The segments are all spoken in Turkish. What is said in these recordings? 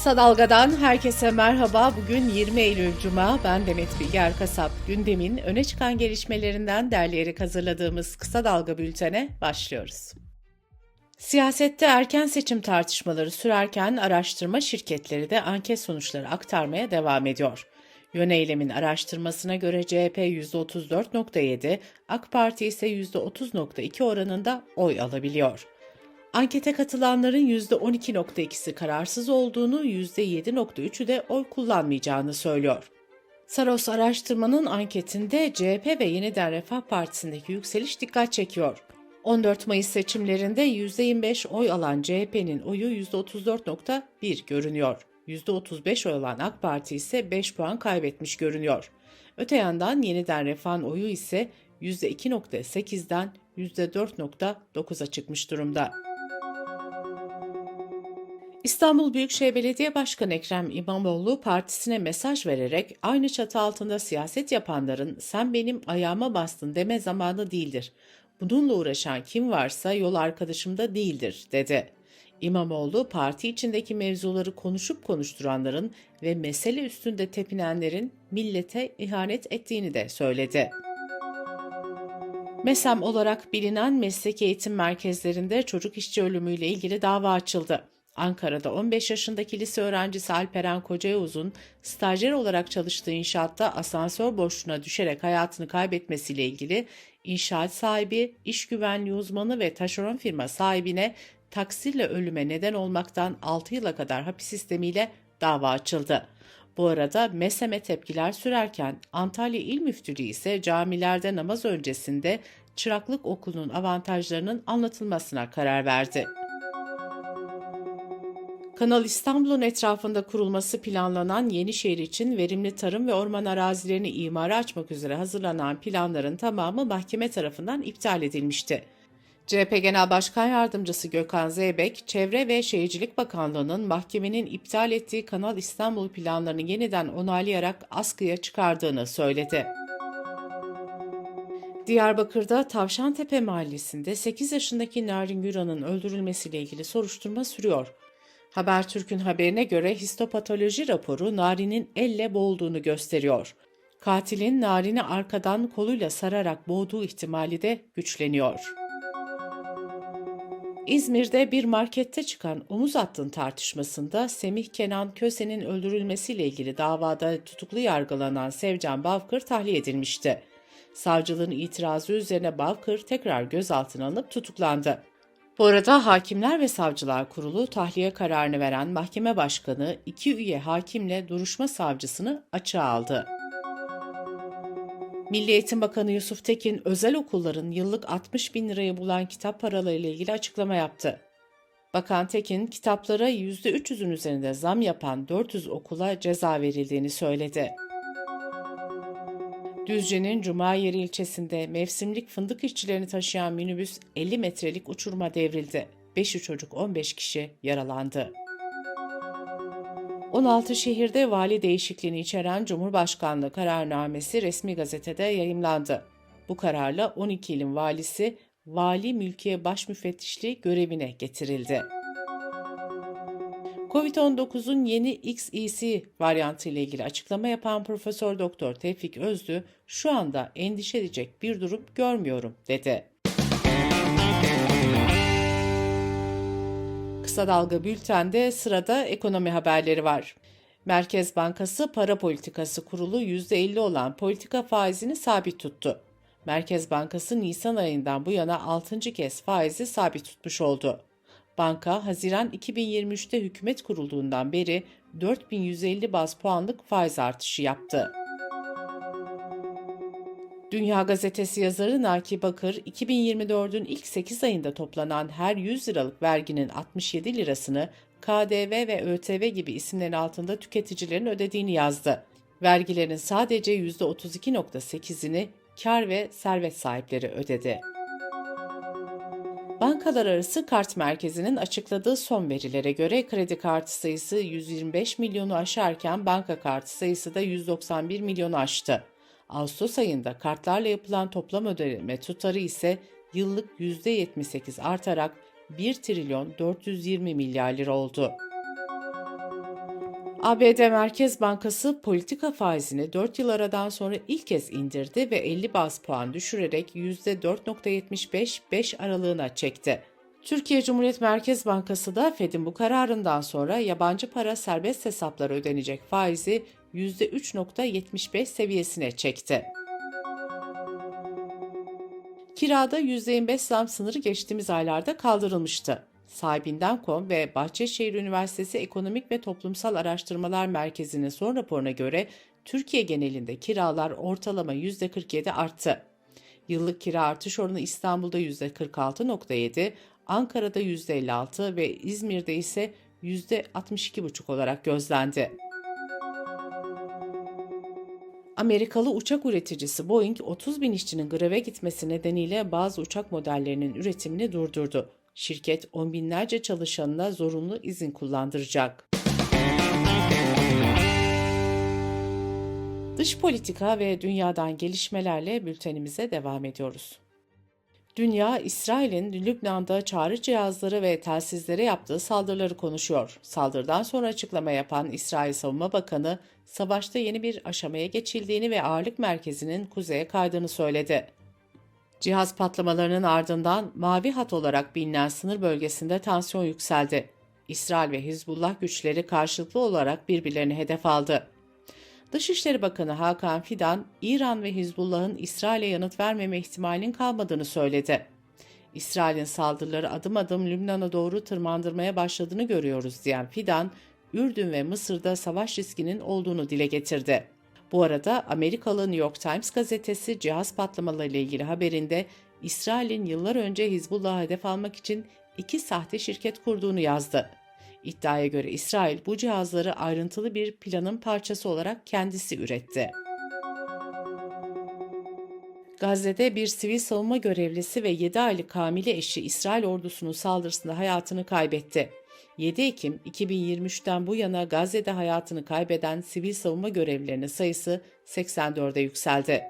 Kısa Dalga'dan herkese merhaba. Bugün 20 Eylül Cuma. Ben Demet Bilge Erkasap. Gündemin öne çıkan gelişmelerinden derleyerek hazırladığımız Kısa Dalga bültene başlıyoruz. Siyasette erken seçim tartışmaları sürerken araştırma şirketleri de anket sonuçları aktarmaya devam ediyor. Yöneylemin araştırmasına göre CHP %34.7, AK Parti ise %30.2 oranında oy alabiliyor. Ankete katılanların %12.2'si kararsız olduğunu, %7.3'ü de oy kullanmayacağını söylüyor. Saros araştırmanın anketinde CHP ve Yeniden Refah Partisi'ndeki yükseliş dikkat çekiyor. 14 Mayıs seçimlerinde %25 oy alan CHP'nin oyu %34.1 görünüyor. %35 oy alan AK Parti ise 5 puan kaybetmiş görünüyor. Öte yandan Yeniden Refah'ın oyu ise %2.8'den %4.9'a çıkmış durumda. İstanbul Büyükşehir Belediye Başkanı Ekrem İmamoğlu partisine mesaj vererek aynı çatı altında siyaset yapanların sen benim ayağıma bastın deme zamanı değildir. Bununla uğraşan kim varsa yol arkadaşım da değildir dedi. İmamoğlu parti içindeki mevzuları konuşup konuşturanların ve mesele üstünde tepinenlerin millete ihanet ettiğini de söyledi. MESEM olarak bilinen mesleki eğitim merkezlerinde çocuk işçi ölümüyle ilgili dava açıldı. Ankara'da 15 yaşındaki lise öğrencisi Alperen Kocayoz'un stajyer olarak çalıştığı inşaatta asansör boşluğuna düşerek hayatını kaybetmesiyle ilgili inşaat sahibi, iş güvenliği uzmanı ve taşeron firma sahibine taksirle ölüme neden olmaktan 6 yıla kadar hapis sistemiyle dava açıldı. Bu arada MESEM'e tepkiler sürerken Antalya İl Müftülüğü ise camilerde namaz öncesinde çıraklık okulunun avantajlarının anlatılmasına karar verdi. Kanal İstanbul'un etrafında kurulması planlanan Yenişehir için verimli tarım ve orman arazilerini imara açmak üzere hazırlanan planların tamamı mahkeme tarafından iptal edilmişti. CHP Genel Başkan Yardımcısı Gökhan Zeybek, Çevre ve Şehircilik Bakanlığı'nın mahkemenin iptal ettiği Kanal İstanbul planlarını yeniden onaylayarak askıya çıkardığını söyledi. Diyarbakır'da Tavşantepe Mahallesi'nde 8 yaşındaki Narin Güran'ın öldürülmesiyle ilgili soruşturma sürüyor. Habertürk'ün haberine göre histopatoloji raporu Nari'nin elle boğulduğunu gösteriyor. Katilin Narin'i arkadan koluyla sararak boğduğu ihtimali de güçleniyor. İzmir'de bir markette çıkan omuz attın tartışmasında Semih Kenan Köse'nin öldürülmesiyle ilgili davada tutuklu yargılanan Sevcan Bavkır tahliye edilmişti. Savcılığın itirazı üzerine Bavkır tekrar gözaltına alınıp tutuklandı. Bu arada Hakimler ve Savcılar Kurulu tahliye kararını veren mahkeme başkanı iki üye hakimle duruşma savcısını açığa aldı. Milli Eğitim Bakanı Yusuf Tekin özel okulların yıllık 60 bin lirayı bulan kitap paralarıyla ilgili açıklama yaptı. Bakan Tekin kitaplara %300'ün üzerinde zam yapan 400 okula ceza verildiğini söyledi. Düzce'nin Cumayeri ilçesinde mevsimlik fındık işçilerini taşıyan minibüs 50 metrelik uçuruma devrildi. 5'i çocuk 15 kişi yaralandı. 16 şehirde vali değişikliğini içeren Cumhurbaşkanlığı kararnamesi resmi gazetede yayımlandı. Bu kararla 12 ilin valisi vali mülkiye baş müfettişliği görevine getirildi. Covid-19'un yeni XEC varyantı ile ilgili açıklama yapan Profesör Doktor Tevfik Özlü şu anda endişe edecek bir durum görmüyorum dedi. Kısa Dalga Bülten'de sırada ekonomi haberleri var. Merkez Bankası Para Politikası Kurulu %50 olan politika faizini sabit tuttu. Merkez Bankası Nisan ayından bu yana 6. kez faizi sabit tutmuş oldu. Banka, Haziran 2023'te hükümet kurulduğundan beri 4150 baz puanlık faiz artışı yaptı. Dünya Gazetesi yazarı Naki Bakır, 2024'ün ilk 8 ayında toplanan her 100 liralık verginin 67 lirasını KDV ve ÖTV gibi isimlerin altında tüketicilerin ödediğini yazdı. Vergilerin sadece %32.8'ini kar ve servet sahipleri ödedi. Bankalar Arası Kart Merkezi'nin açıkladığı son verilere göre kredi kartı sayısı 125 milyonu aşarken banka kartı sayısı da 191 milyonu aştı. Ağustos ayında kartlarla yapılan toplam ödeme tutarı ise yıllık %78 artarak 1 trilyon 420 milyar lira oldu. ABD Merkez Bankası politika faizini 4 yıl aradan sonra ilk kez indirdi ve 50 bas puan düşürerek %4.75-5 aralığına çekti. Türkiye Cumhuriyet Merkez Bankası da Fed'in bu kararından sonra yabancı para serbest hesaplara ödenecek faizi %3.75 seviyesine çekti. Kirada %25 zam sınırı geçtiğimiz aylarda kaldırılmıştı. Sahibinden.com ve Bahçeşehir Üniversitesi Ekonomik ve Toplumsal Araştırmalar Merkezi'nin son raporuna göre Türkiye genelinde kiralar ortalama %47 arttı. Yıllık kira artış oranı İstanbul'da %46.7, Ankara'da %56 ve İzmir'de ise %62,5 olarak gözlendi. Amerikalı uçak üreticisi Boeing 30 bin işçinin greve gitmesi nedeniyle bazı uçak modellerinin üretimini durdurdu. Şirket on binlerce çalışanına zorunlu izin kullandıracak. Dış politika ve dünyadan gelişmelerle bültenimize devam ediyoruz. Dünya, İsrail'in Lübnan'da çağrı cihazları ve telsizlere yaptığı saldırıları konuşuyor. Saldırıdan sonra açıklama yapan İsrail Savunma Bakanı, savaşta yeni bir aşamaya geçildiğini ve ağırlık merkezinin kuzeye kaydığını söyledi. Cihaz patlamalarının ardından mavi hat olarak bilinen sınır bölgesinde tansiyon yükseldi. İsrail ve Hizbullah güçleri karşılıklı olarak birbirlerini hedef aldı. Dışişleri Bakanı Hakan Fidan, İran ve Hizbullah'ın İsrail'e yanıt vermeme ihtimalinin kalmadığını söyledi. İsrail'in saldırıları adım adım Lübnan'a doğru tırmandırmaya başladığını görüyoruz diyen Fidan, Ürdün ve Mısır'da savaş riskinin olduğunu dile getirdi. Bu arada Amerikalı New York Times gazetesi cihaz patlamaları ile ilgili haberinde İsrail'in yıllar önce Hizbullah'ı hedef almak için iki sahte şirket kurduğunu yazdı. İddiaya göre İsrail bu cihazları ayrıntılı bir planın parçası olarak kendisi üretti. Gazze'de bir sivil savunma görevlisi ve 7 aylık hamile eşi İsrail ordusunun saldırısında hayatını kaybetti. 7 Ekim 2023'ten bu yana Gazze'de hayatını kaybeden sivil savunma görevlilerinin sayısı 84'e yükseldi.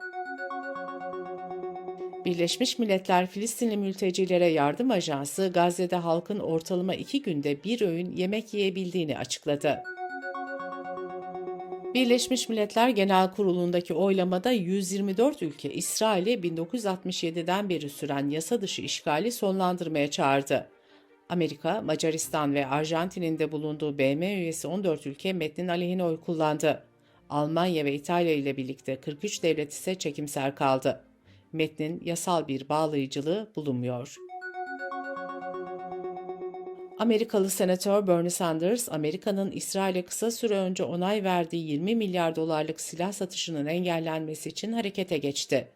Birleşmiş Milletler Filistinli Mültecilere Yardım Ajansı Gazze'de halkın ortalama iki günde bir öğün yemek yiyebildiğini açıkladı. Birleşmiş Milletler Genel Kurulu'ndaki oylamada 124 ülke İsrail'i 1967'den beri süren yasa dışı işgali sonlandırmaya çağırdı. Amerika, Macaristan ve Arjantin'in de bulunduğu BM üyesi 14 ülke metnin aleyhine oy kullandı. Almanya ve İtalya ile birlikte 43 devlet ise çekimser kaldı. Metnin yasal bir bağlayıcılığı bulunmuyor. Amerikalı Senatör Bernie Sanders, Amerika'nın İsrail'e kısa süre önce onay verdiği 20 milyar dolarlık silah satışının engellenmesi için harekete geçti.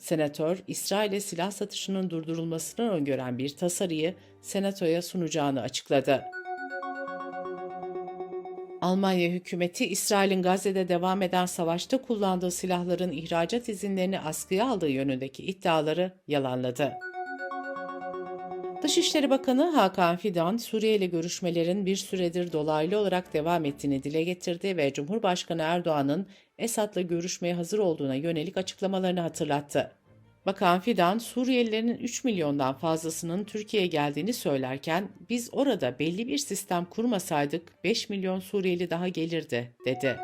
Senatör, İsrail'e silah satışının durdurulmasını öngören bir tasarıyı Senato'ya sunacağını açıkladı. Almanya hükümeti İsrail'in Gazze'de devam eden savaşta kullandığı silahların ihracat izinlerini askıya aldığı yönündeki iddiaları yalanladı. Dışişleri Bakanı Hakan Fidan, Suriye ile görüşmelerin bir süredir dolaylı olarak devam ettiğini dile getirdi ve Cumhurbaşkanı Erdoğan'ın Esad'la görüşmeye hazır olduğuna yönelik açıklamalarını hatırlattı. Bakan Fidan, Suriyelilerin 3 milyondan fazlasının Türkiye'ye geldiğini söylerken biz orada belli bir sistem kurmasaydık 5 milyon Suriyeli daha gelirdi, dedi.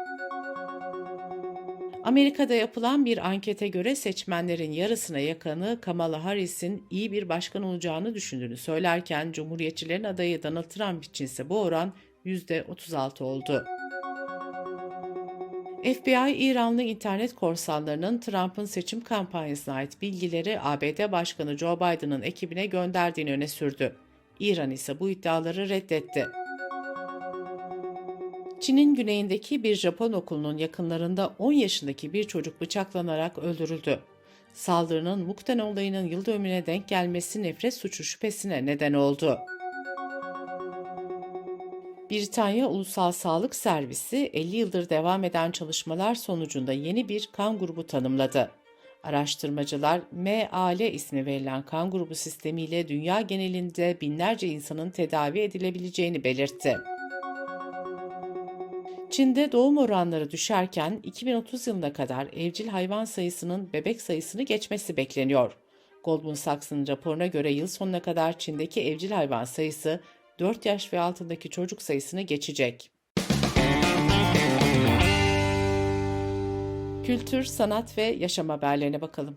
Amerika'da yapılan bir ankete göre seçmenlerin yarısına yakını Kamala Harris'in iyi bir başkan olacağını düşündüğünü söylerken Cumhuriyetçilerin adayı Donald Trump için ise bu oran %36 oldu. FBI, İranlı internet korsanlarının Trump'ın seçim kampanyasına ait bilgileri ABD Başkanı Joe Biden'ın ekibine gönderdiğini öne sürdü. İran ise bu iddiaları reddetti. Çin'in güneyindeki bir Japon okulunun yakınlarında 10 yaşındaki bir çocuk bıçaklanarak öldürüldü. Saldırının Mukten olayının yıl dönümüne denk gelmesi nefret suçu şüphesine neden oldu. Britanya Ulusal Sağlık Servisi 50 yıldır devam eden çalışmalar sonucunda yeni bir kan grubu tanımladı. Araştırmacılar MAL ismi verilen kan grubu sistemiyle dünya genelinde binlerce insanın tedavi edilebileceğini belirtti. Çin'de doğum oranları düşerken 2030 yılına kadar evcil hayvan sayısının bebek sayısını geçmesi bekleniyor. Goldman Sachs'ın raporuna göre yıl sonuna kadar Çin'deki evcil hayvan sayısı 4 yaş ve altındaki çocuk sayısını geçecek. Kültür, sanat ve yaşam haberlerine bakalım.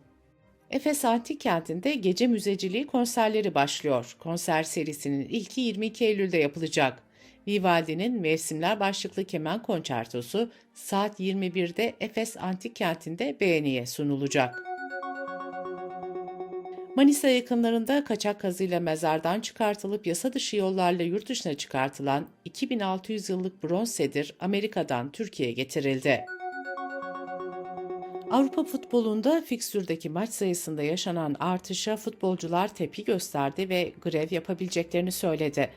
Efes Antik Kenti'nde gece müzeciliği konserleri başlıyor. Konser serisinin ilki 22 Eylül'de yapılacak. Vivaldi'nin Mevsimler başlıklı keman konçertosu saat 21'de Efes Antik Kenti'nde beğeniye sunulacak. Manisa yakınlarında kaçak kazıyla mezardan çıkartılıp yasa dışı yollarla yurt dışına çıkartılan 2600 yıllık bronz sedir Amerika'dan Türkiye'ye getirildi. Avrupa futbolunda fikstürdeki maç sayısında yaşanan artışa futbolcular tepki gösterdi ve grev yapabileceklerini söyledi.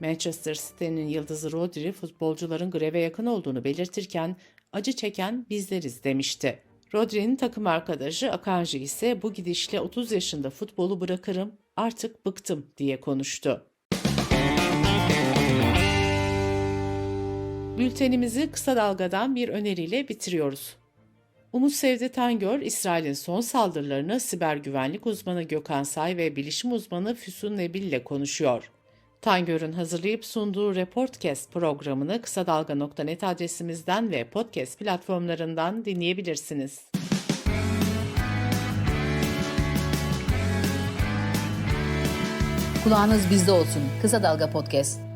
Manchester City'nin yıldızı Rodri futbolcuların greve yakın olduğunu belirtirken acı çeken bizleriz demişti. Rodri'nin takım arkadaşı Akanji ise bu gidişle 30 yaşında futbolu bırakırım artık bıktım diye konuştu. Bültenimizi kısa dalgadan bir öneriyle bitiriyoruz. Umut Sevdi Tangör, İsrail'in son saldırılarını siber güvenlik uzmanı Gökhan Say ve bilişim uzmanı Füsun Nebil ile konuşuyor. Tangör'ün hazırlayıp sunduğu Reportcast programını kısa dalga.net adresimizden ve podcast platformlarından dinleyebilirsiniz. Kulağınız bizde olsun. Kısa Dalga Podcast.